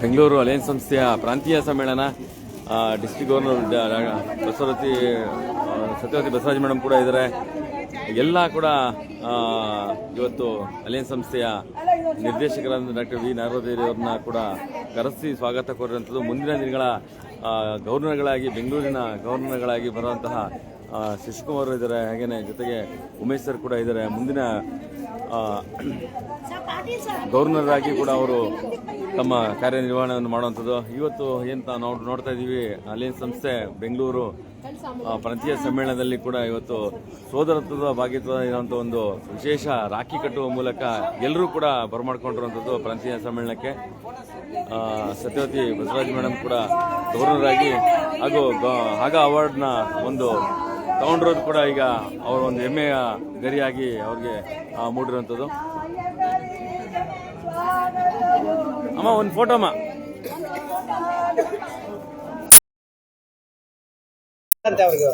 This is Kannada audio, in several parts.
ಬೆಂಗಳೂರು ಅಲಯನ್ಸ್ ಸಂಸ್ಥೆಯ ಪ್ರಾಂತೀಯ ಸಮ್ಮೇಳನ district governor Basavarathi Satyavathi Basavaraj madam ಕೂಡ ಇದ್ದಾರೆ ಎಲ್ಲ ಕೂಡ ಇವತ್ತು ಅಲಯನ್ಸ್ ಸಂಸ್ಥೆಯ ನಿರ್ದೇಶಕರಾದ ಡಾಕ್ಟರ್ ವಿ. ಅವ್ರನ್ನ ಕೂಡ ಕರೆಸಿ ಸ್ವಾಗತ ಕೋರಿರುವಂಥದ್ದು. ಮುಂದಿನ ದಿನಗಳ ಗವರ್ನರ್ಗಳಾಗಿ ಬೆಂಗಳೂರಿನ ಗವರ್ನರ್ಗಳಾಗಿ ಬರುವಂತಹ ಶಶಿಕುಮಾರ್ ಇದ್ದಾರೆ ಹಾಗೇನೆ ಜೊತೆಗೆ ಉಮೇಶ್ ಸರ್ ಕೂಡ ಇದ್ದಾರೆ ಮುಂದಿನ ಗವರ್ನರ್ ಆಗಿ ಕೂಡ ಅವರು ತಮ್ಮ ಕಾರ್ಯನಿರ್ವಹಣೆಯನ್ನು ಮಾಡುವಂಥದ್ದು. ಇವತ್ತು ಏನು ನಾವು ನೋಡ್ತಾ ಇದ್ದೀವಿ, ಅಲಯನ್ಸ್ ಸಂಸ್ಥೆ ಬೆಂಗಳೂರು ಪ್ರಾಂತೀಯ ಸಮ್ಮೇಳನದಲ್ಲಿ ಕೂಡ ಇವತ್ತು ಸೋದರತ್ವದ ಭಾಗಿತ್ವ ಇರುವಂಥ ಒಂದು ವಿಶೇಷ ರಾಖಿ ಕಟ್ಟುವ ಮೂಲಕ ಎಲ್ಲರೂ ಕೂಡ ಬರಮಾಡ್ಕೊಂಡಿರುವಂಥದ್ದು ಪ್ರಾಂತೀಯ ಸಮ್ಮೇಳನಕ್ಕೆ. ಸತ್ಯವತಿ ಬಸವರಾಜ್ ಮೇಡಮ್ ಕೂಡ ಗೌರವರಾಗಿ ಹಾಗೂ ಆಗ ಅವಾರ್ಡ್ನ ಒಂದು ತಗೊಂಡಿರೋದು ಕೂಡ ಈಗ ಅವರ ಒಂದು ಹೆಮ್ಮೆಯ ಗರಿಯಾಗಿ ಅವ್ರಿಗೆ ಮೂಡಿರುವಂಥದ್ದು. ಅಮ್ಮ ಒಂದು ಫೋಟೋ ಅಮ್ಮ ಅಂತ ಅವ್ರಿಗೆ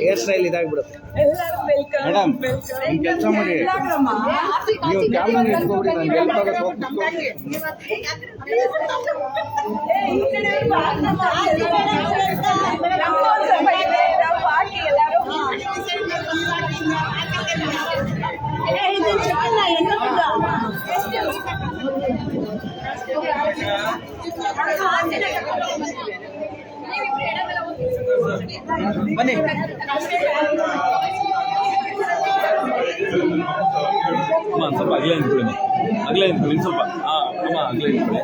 ಹೇರ್ ಸ್ಟೈಲ್ ಇದಾಗ್ಬಿಡುತ್ತೆ ಮೇಡಮ್ ಒಂದು ಕೆಲಸ ಮಾಡಿ ನೀವು ಕ್ಯಾಮ್ರಾ ಇಟ್ಕೊಬಿಡಿ ನಾನು ಎಲ್ಲಿ ಬರೋದು ಹೋಗ್ಬಿಟ್ಟು ಬನ್ನಿ. ಸ್ವಲ್ಪ ಅಗಲೇ ನಿಂತ್ಕೊಳ್ಳಿ. ಅಗಲೇ ನಿಂತ್ಕೊಳ್ಳಿ ಸ್ವಲ್ಪ. ಹಾ ಅಮ್ಮ ಅಗಲೇ ನಿಂತ್ಕೊಳ್ಳಿ.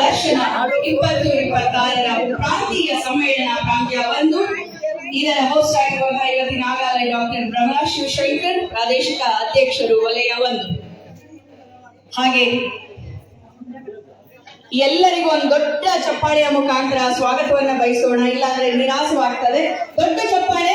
ದರ್ಶನ ಇಪ್ಪತ್ತು ಇಪ್ಪತ್ತಾರರ ಪ್ರಾಂತೀಯ ಸಮ್ಮೇಳನ ಒಂದು ಇದರ ಹೌಸ್ ಆಗಿರುವಂತಹ ಇವತ್ತಿನ ಆಗಾಲಯ ಡಾಕ್ಟರ್ ಬ್ರಹ್ಮ ಶಿವಶಂಕರ್ ಪ್ರಾದೇಶಿಕ ಅಧ್ಯಕ್ಷರು ವಲಯ ಒಂದು ಹಾಗೆ ಎಲ್ಲರಿಗೂ ಒಂದು ದೊಡ್ಡ ಚಪ್ಪಾಳೆಯ ಮುಖಾಂತರ ಸ್ವಾಗತವನ್ನ ಬಯಸೋಣ. ಇಲ್ಲಾಂದ್ರೆ ನಿರಾಸವಾಗ್ತದೆ ದೊಡ್ಡ ಚಪ್ಪಾಳೆ.